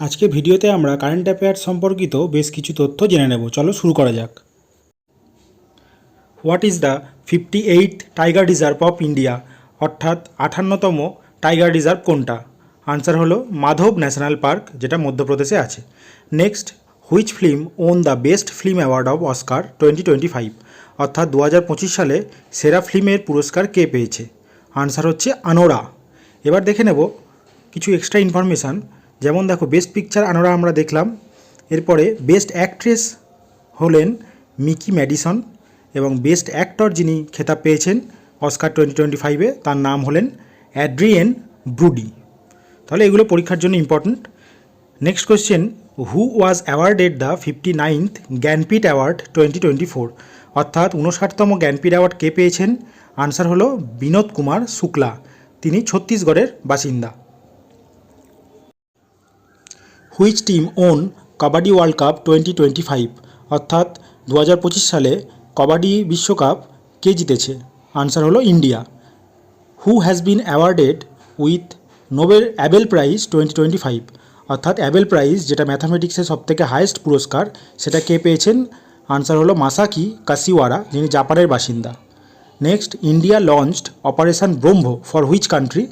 আজকে ভিডিওতে আমরা কারেন্ট অ্যাফেয়ার্স সম্পর্কিত বেশ কিছু তথ্য জেনে নেব। চলো শুরু করা যাক। What is the fifty eight tiger reserve of India অর্থাৎ আঠান্নতম টাইগার রিজার্ভ কোনটা? আনসার হলো মাধব ন্যাশনাল পার্ক, যেটা মধ্যপ্রদেশে আছে। Next which film won the best film award of Oscar twenty twenty five অর্থাৎ দু হাজার পঁচিশ সালে সেরা ফিল্মের পুরস্কার কে পেয়েছে? আনসার হচ্ছে আনোরা। এবার দেখে নেব কিছু এক্সট্রা ইনফরমেশান যেমন দেখো বেস্ট পিকচার আনোরা আমরা দেখলাম। এরপরে বেস্ট অ্যাক্ট্রেস হলেন মিকি ম্যাডিসন এবং বেস্ট অ্যাক্টর যিনি খেতাব পেয়েছেন অস্কার টোয়েন্টি টোয়েন্টি ফাইভে, তার নাম হলেন অ্যাড্রিয়েন ব্রুডি। তাহলে এগুলো পরীক্ষার জন্য important next question who was awarded the fifty ninth Jnanpith award twenty twenty four অর্থাৎ উনষাটতম জ্ঞানপীঠ অ্যাওয়ার্ড কে পেয়েছেন? আনসার হলো বিনোদ কুমার শুক্লা। তিনি ছত্তিশগড়ের বাসিন্দা। Which team won kabaddi world cup twenty twenty five, অর্থাৎ দু হাজার পঁচিশ সালে কবাডি বিশ্বকাপ কে জিতেছে? আনসার হলো India. Who has been awarded with Nobel Abel prize twenty twenty five? অর্থাৎ অ্যাবেল প্রাইজ যেটা ম্যাথামেটিক্সের সবথেকে হায়েস্ট পুরস্কার, সেটা কে পেয়েছেন? আনসার হলো মাসাকি কাসিওয়ারা যিনি জাপানের বাসিন্দা। Next India launched operation Brahma for which country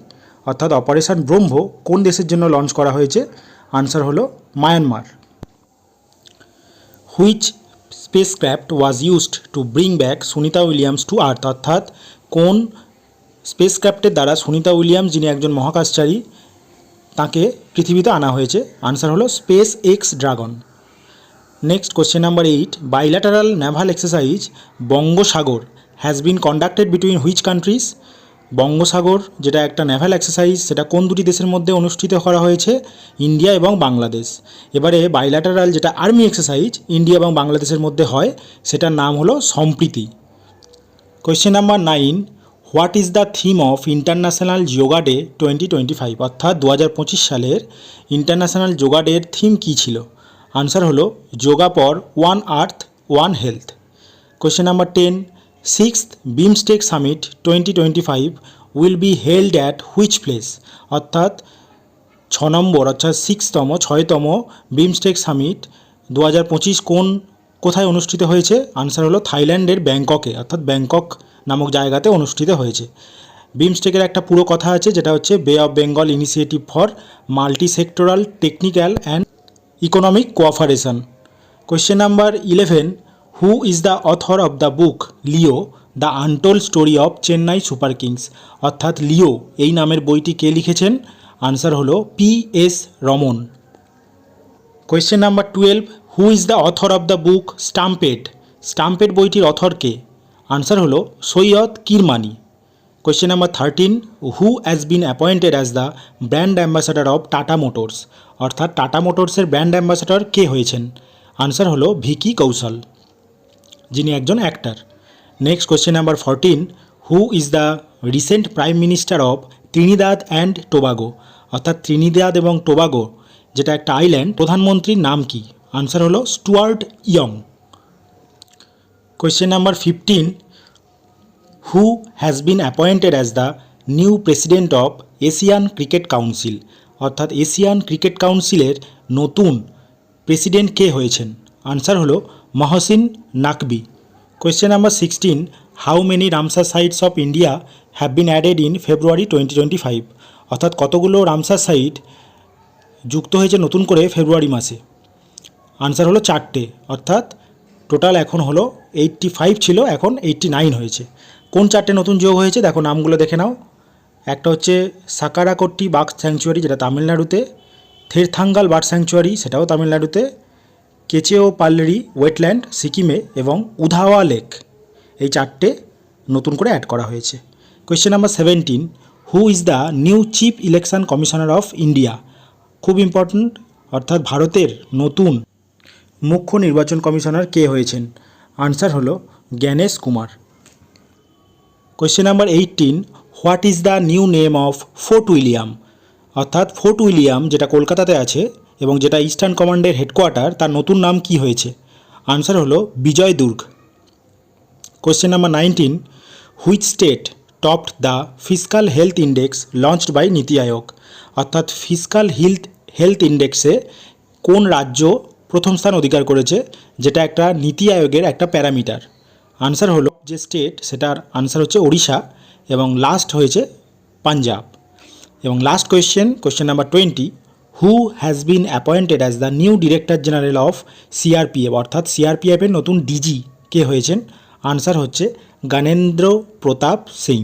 অর্থাৎ অপারেশান ব্রহ্ম কোন দেশের জন্য লঞ্চ করা হয়েছে? আনসার হলো Myanmar which spacecraft was used to bring back Sunita Williams to earth অর্থাৎ কোন স্পেসক্রাফটের দ্বারা সুনিতা উইলিয়ামস যিনি একজন মহাকাশচারী, তাকে পৃথিবীতে আনা হয়েছে? আনসার হলো space X dragon next question number eight bilateral naval exercise Bongosagar has been conducted between which countries Bongosagar, যেটা একটা নেভাল এক্সারসাইজ সেটা কোন দুটি দেশের মধ্যে অনুষ্ঠিত করা হয়েছে? ইন্ডিয়া এবং বাংলাদেশ। এবারে বাইল্যাটারাল যেটা আর্মি এক্সারসাইজ ইন্ডিয়া এবং বাংলাদেশের মধ্যে হয়, সেটার নাম হলো Sampriti. Question number nine what is the theme of international yoga day twenty twenty five অর্থাৎ দু হাজার পঁচিশ সালের ইন্টারন্যাশনাল যোগা ডের থিম কী ছিল? আনসার হলো yoga for one earth one health question number ten sixth BIMSTEC summit twenty twenty five will be held at which place অর্থাৎ ছ নম্বর, অর্থাৎ সিক্সতম ছয়তম বিমস্টেক সামিট দু হাজার পঁচিশ কোন, কোথায় অনুষ্ঠিত হয়েছে? আনসার হলো থাইল্যান্ডের ব্যাংককে, অর্থাৎ ব্যাংকক নামক জায়গাতে অনুষ্ঠিত হয়েছে। বিমস্টেকের একটা পুরো কথা আছে, যেটা হচ্ছে bay of Bengal initiative for multi sectoral technical and economic cooperation question number eleven who is the author of the book Leo the untold story of Chennai super kings অর্থাৎ লিও, এই নামের বইটি কে লিখেছেন? আনসার হলো P S Raman. Question number twelve who is the author of the book stumped stumped বইটির author কে? Answer হলো Syed Kirmani. Question number thirteen who has been appointed as the brand ambassador of Tata Motors অর্থাৎ টাটা মোটরসের brand ambassador কে হয়েছেন? Answer হলো ভিকি কৌশল। যিনি একজন actor next question number fourteen who is the recent prime minister of Trinidad and Tobago অর্থাৎ Trinidad এবং Tobago যেটা একটা আইল্যান্ড প্রধানমন্ত্রীর নাম কি? আনসার হলো Stuart Young question number fifteen who has been appointed as the new president of Asian cricket council অর্থাৎ Asian cricket কাউন্সিলের নতুন প্রেসিডেন্ট কে হয়েছেন? আনসার হলো Mohsin Naqvi. Question number sixteen how many Ramsar sites of India have been added in February twenty twenty five অর্থাৎ কতগুলো Ramsar site যুক্ত হয়েছে নতুন করে ফেব্রুয়ারি মাসে? আনসার হলো চারটে। অর্থাৎ টোটাল এখন হলো এইট্টি ফাইভ ছিল, এখন এইট্টি নাইন হয়েছে। কোন চারটে নতুন যোগ হয়েছে? দেখো, নামগুলো দেখে নাও। একটা হচ্ছে সাকারাকট্টি বাঘ স্যাংচুয়ারি, যেটা তামিলনাড়ুতে, থেরথাঙ্গাল বার্ড স্যাংচুয়ারি, সেটাও তামিলনাড়ুতে কেচেও পাল্লেরি, ওয়েটল্যান্ড, সিকিমে এবং উধাওয়া লেক এই চারটে নতুন করে অ্যাড করা হয়েছে। Question number seventeen who is the new chief election commissioner of India খুব ইম্পর্ট্যান্ট অর্থাৎ ভারতের নতুন মুখ্য নির্বাচন কমিশনার কে হয়েছেন? আনসার হলো Gyanesh Kumar. Question number eighteen what is the new name of Fort William অর্থাৎ ফোর্ট উইলিয়াম যেটা কলকাতাতে আছে এবং যেটা ইস্টার্ন কমান্ডের হেডকোয়ার্টার তার নতুন নাম কি হয়েছে? আনসার হলো Vijay Durg. Question number nineteen which state topped the fiscal health index launched by NITI Aayog অর্থাৎ ফিসকাল হেলথ হেলথ ইন্ডেক্সে কোন রাজ্য প্রথম স্থান অধিকার করেছে? যেটা একটা নীতি আয়োগের একটা প্যারামিটার। আনসার হলো যে স্টেট সেটার আনসার হচ্ছে ওড়িশা এবং লাস্ট হয়েছে পাঞ্জাব। এবং last question question number twenty who has been appointed as the new director general of CRPF অর্থাৎ সিআরপিএফের নতুন ডিজি কে হয়েছেন। আনসার হচ্ছে গানেন্দ্র প্রতাপ সিং।